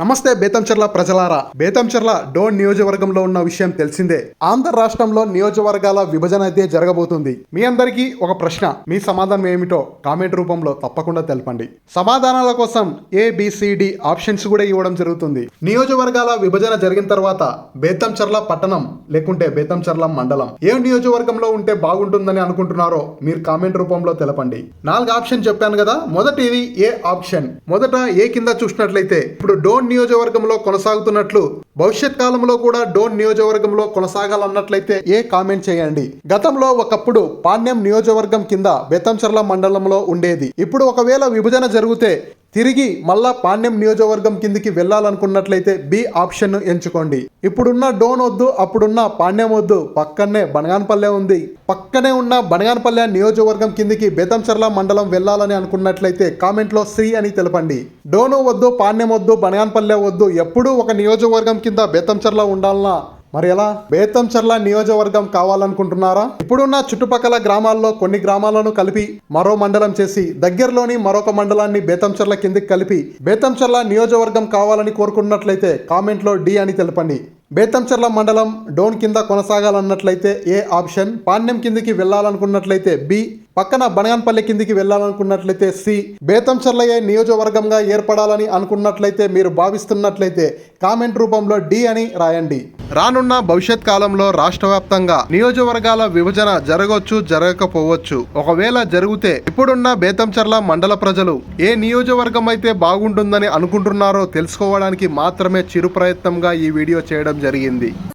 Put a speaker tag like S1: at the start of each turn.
S1: నమస్తే బేతంచెర్ల ప్రజలారా. బేతంచెర్ల డోన్ నియోజకవర్గంలో ఉన్న విషయం తెలిసిందే. ఆంధ్ర రాష్ట్రంలో నియోజకవర్గాల విభజన అయితే జరగబోతుంది. మీ అందరికీ ఒక ప్రశ్న. మీ సమాధానం ఏమిటో కామెంట్ రూపంలో తప్పకుండా తెలపండి. సమాధానాల కోసం ఏబిసిడి ఆప్షన్స్ కూడా ఇవ్వడం జరుగుతుంది. నియోజకవర్గాల విభజన జరిగిన తర్వాత బేతంచెర్ల పట్టణం లేకుంటే బేతంచెర్ల మండలం ఏ నియోజకవర్గంలో ఉంటే బాగుంటుందని అనుకుంటున్నారో మీరు కామెంట్ రూపంలో తెలపండి. నాలుగు ఆప్షన్ చెప్పాను కదా. మొదటిది ఏ ఆప్షన్. మొదట ఏ కింద చూసినట్లయితే ఇప్పుడు డోన్ నియోజకవర్గంలో కొనసాగుతున్నట్లు భవిష్యత్ కాలంలో కూడా డోన్ నియోజకవర్గంలో కొనసాగాలన్నట్లయితే ఏ కామెంట్ చేయండి. గతంలో ఒకప్పుడు పాణ్యం నియోజకవర్గం కింద బెతంచర్ల మండలంలో ఉండేది. ఇప్పుడు ఒకవేళ విభజన జరిగితే తిరిగి మళ్ళా పాణ్యం నియోజకవర్గం కిందికి వెళ్ళాలనుకున్నట్లయితే బి ఆప్షన్ ఎంచుకోండి. ఇప్పుడున్న డోన్ వద్దు అప్పుడున్న పాణ్యం వద్దు పక్కనే బనగానపల్లె ఉంది. పక్కనే ఉన్న బనగానపల్లె నియోజకవర్గం కిందికి బేతంచర్ల మండలం వెళ్ళాలని అనుకున్నట్లయితే కామెంట్లో సి అని తెలపండి. డోను వద్దు పాణ్యం వద్దు బనగానపల్లె వద్దు ఎప్పుడూ ఒక నియోజకవర్గం కింద బేతంచర్ల ఉండాలన్నా మరి ఎలా? బేతంచర్ల నియోజకవర్గం కావాలనుకుంటున్నారా? ఇప్పుడున్న చుట్టుపక్కల గ్రామాల్లో కొన్ని గ్రామాలను కలిపి మరో మండలం చేసి దగ్గరలోని మరొక మండలాన్ని బేతంచెర్ల కిందికి కలిపి బేతంచెర్ల నియోజకవర్గం కావాలని కోరుకున్నట్లయితే కామెంట్లో డి అని తెలపండి. బేతంచర్ల మండలం డోన్ కింద కొనసాగాలన్నట్లయితే ఏ ఆప్షన్? పాణ్యం కిందికి వెళ్ళాలనుకున్నట్లయితే బి. పక్కన బనగాన్పల్లి కిందికి వెళ్ళాలనుకున్నట్లయితే సి. బేతంచర్లయ్యే నియోజకవర్గంగా ఏర్పడాలని అనుకున్నట్లయితే మీరు భావిస్తున్నట్లయితే కామెంట్ రూపంలో డి అని రాయండి. రానున్న భవిష్యత్ కాలంలో రాష్ట్ర వ్యాప్తంగా నియోజకవర్గాల విభజన జరగవచ్చు జరగకపోవచ్చు. ఒకవేళ జరిగితే ఇప్పుడున్న బేతంచర్ల మండల ప్రజలు ఏ నియోజకవర్గం అయితే బాగుంటుందని అనుకుంటున్నారో తెలుసుకోవడానికి మాత్రమే చిరు ప్రయత్నంగా ఈ వీడియో చేయడం జరిగింది.